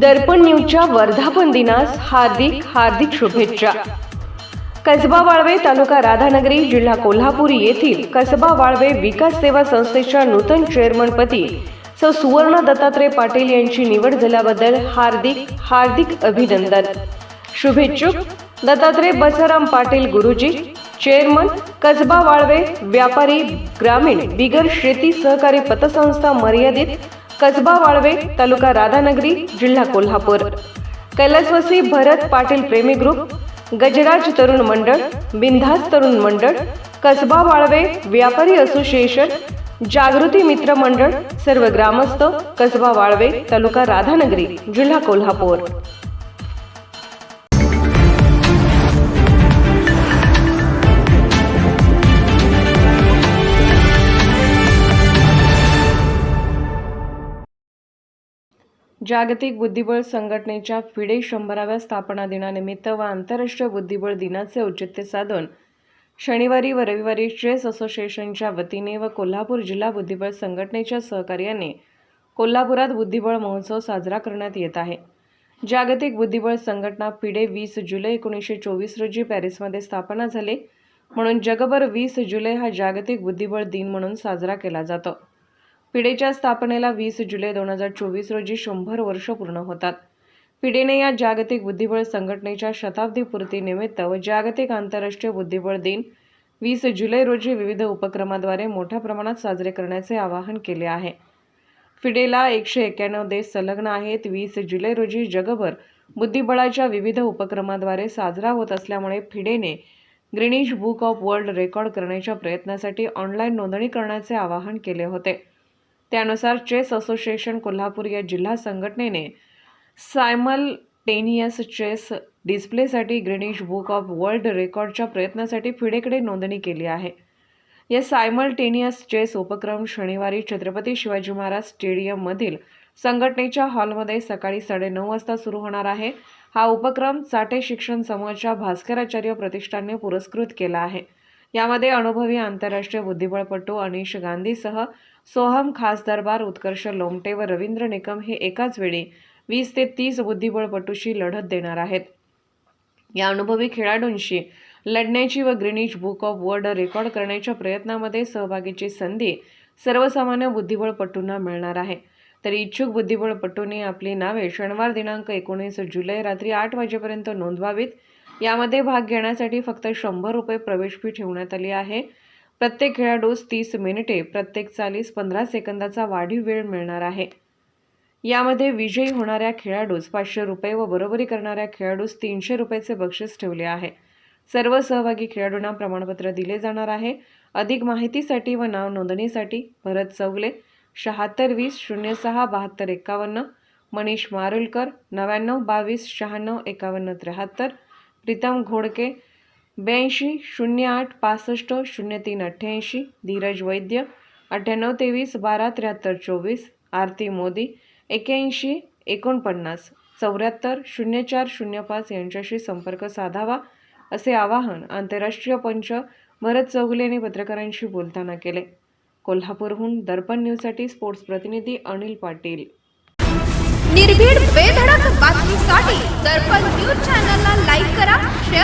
दर्पण न्यूजच्या वर्धापन दिनास हार्दिक हार्दिक शुभेच्छा. कसबा वाळवे तालुका राधानगरी जिल्हा कोल्हापूर येथील कसबा वाळवे विकास सेवा संस्थेच्या नूतन चेअरमनपदी सौ सुवर्ण दत्तात्रय पाटील यांची निवड झाल्याबद्दल हार्दिक हार्दिक अभिनंदन. शुभेच्छुक दत्तात्रय बसाराम पाटील गुरुजी चेअरमन कसबा वाळवे व्यापारी ग्रामीण बिगर शेती सहकारी पतसंस्था मर्यादित कसबा वाळवे तालुका राधानगरी जिल्हा कोल्हापूर. कैलासवासी भरत पाटील प्रेमी ग्रुप गजराज तरुण मंडळ बिंधास तरुण मंडळ कसबा वाळवे व्यापारी असोसिएशन जागृती मित्र मंडळ सर्व ग्रामस्थ कसबा वाळवे तालुका राधानगरी जिल्हा कोल्हापूर. जागतिक बुद्धिबळ संघटनेच्या फिडे शंभराव्या स्थापना दिनानिमित्त व आंतरराष्ट्रीय बुद्धिबळ दिनाचे औचित्य साधून शनिवारी व रविवारी चेस असोसिएशनच्या वतीने व कोल्हापूर जिल्हा बुद्धिबळ संघटनेच्या सहकार्याने कोल्हापुरात बुद्धिबळ महोत्सव साजरा करण्यात येत आहे. जागतिक बुद्धिबळ संघटना फिडे वीस जुलै एकोणीसशे चोवीस रोजी पॅरिसमध्ये स्थापना झाली. म्हणून जगभर वीस जुलै हा जागतिक बुद्धिबळ दिन म्हणून साजरा केला जातो. पिढेच्या स्थापनेला वीस जुलै दोन हजार चोवीस रोजी शंभर वर्ष पूर्ण होतात. पिढेने या जागतिक बुद्धिबळ संघटनेच्या शताब्दी पूर्तीनिमित्त व जागतिक आंतरराष्ट्रीय बुद्धिबळ दिन वीस जुलै रोजी विविध उपक्रमाद्वारे मोठ्या प्रमाणात साजरे करण्याचे आवाहन केले आहे. फिडेला एकशे एक्क्याण्णव देश संलग्न आहेत. वीस जुलै रोजी जगभर बुद्धिबळाच्या विविध उपक्रमाद्वारे साजरा होत असल्यामुळे फिडेने Guinness book of world record करण्याच्या प्रयत्नासाठी ऑनलाईन नोंदणी करण्याचे आवाहन केले होते. त्यानुसार चेस असोसिएशन कोल्हापूर या जिल्हा संघटनेने सायमल टेनियस चेस डिस्प्लेसाठी ग्रिनिश बुक ऑफ वर्ल्ड रेकॉर्डच्या प्रयत्नासाठी फिडेकडे नोंदणी केली आहे. या सायमल्टेनियस चेस उपक्रम शनिवारी छत्रपती शिवाजी महाराज स्टेडियममधील संघटनेच्या हॉलमध्ये सकाळी साडेनऊ वाजता सुरू होणार आहे. हा उपक्रम चाटे शिक्षण समूहाच्या भास्कराचार्य प्रतिष्ठानने पुरस्कृत केला आहे. यामध्ये अनुभवी आंतरराष्ट्रीय बुद्धिबळपटू अनिश गांधीसह सोहम खासदरबार उत्कर्ष लोमटे व रवींद्र निकम हे एकाच वेळी वीस ते तीस बुद्धिबळपटूशी लढत देणार आहेत. या अनुभवी खेळाडूंशी लढण्याची व Guinness book of world record करण्याच्या प्रयत्नामध्ये सहभागीची संधी सर्वसामान्य बुद्धिबळपटूंना मिळणार आहे. तर इच्छुक बुद्धिबळपटूंनी आपली नावे शनिवार दिनांक एकोणीस जुलै रात्री आठ वाजेपर्यंत नोंदवावीत. यामध्ये भाग घेण्यासाठी फक्त शंभर रुपये प्रवेश फी ठेवण्यात आली आहे. प्रत्येक खेळाडूस तीस मिनिटे प्रत्येक चालीस पंधरा सेकंदाचा वाढीव वेळ मिळणार आहे. यामध्ये विजयी होणाऱ्या खेळाडूस पाचशे रुपये व बरोबरी करणाऱ्या खेळाडूस तीनशे रुपयेचे बक्षीस ठेवले आहे. सर्व सहभागी खेळाडूंना प्रमाणपत्र दिले जाणार आहे. अधिक माहितीसाठी व नाव नोंदणीसाठी भरत चौगले शहात्तर वीस शून्य सहा बहात्तर एकावन्न मनीष मारुलकर नव्याण्णव बावीस शहाण्णव एकावन्न त्र्याहत्तर प्रीतम घोडके ब्याऐंशी शून्य आठ पासष्ट शून्य तीन अठ्ठ्याऐंशी धीरज वैद्य अठ्ठ्याण्णव तेवीस बारा त्र्याहत्तर चोवीस आरती मोदी एक्याऐंशी एकोणपन्नास चौऱ्याहत्तर शून्य चार शून्य पाच यांच्याशी संपर्क साधावा असे आवाहन आंतरराष्ट्रीय पंच भरत चौगुले यांनी पत्रकारांशी बोलताना केले. कोल्हापूरहून दर्पण न्यूजसाठी स्पोर्ट्स प्रतिनिधी अनिल पाटील. निर्भीड बेधडक बातमीसाठी दर्पण न्यूज चॅनलला लाईक करा शेअर करा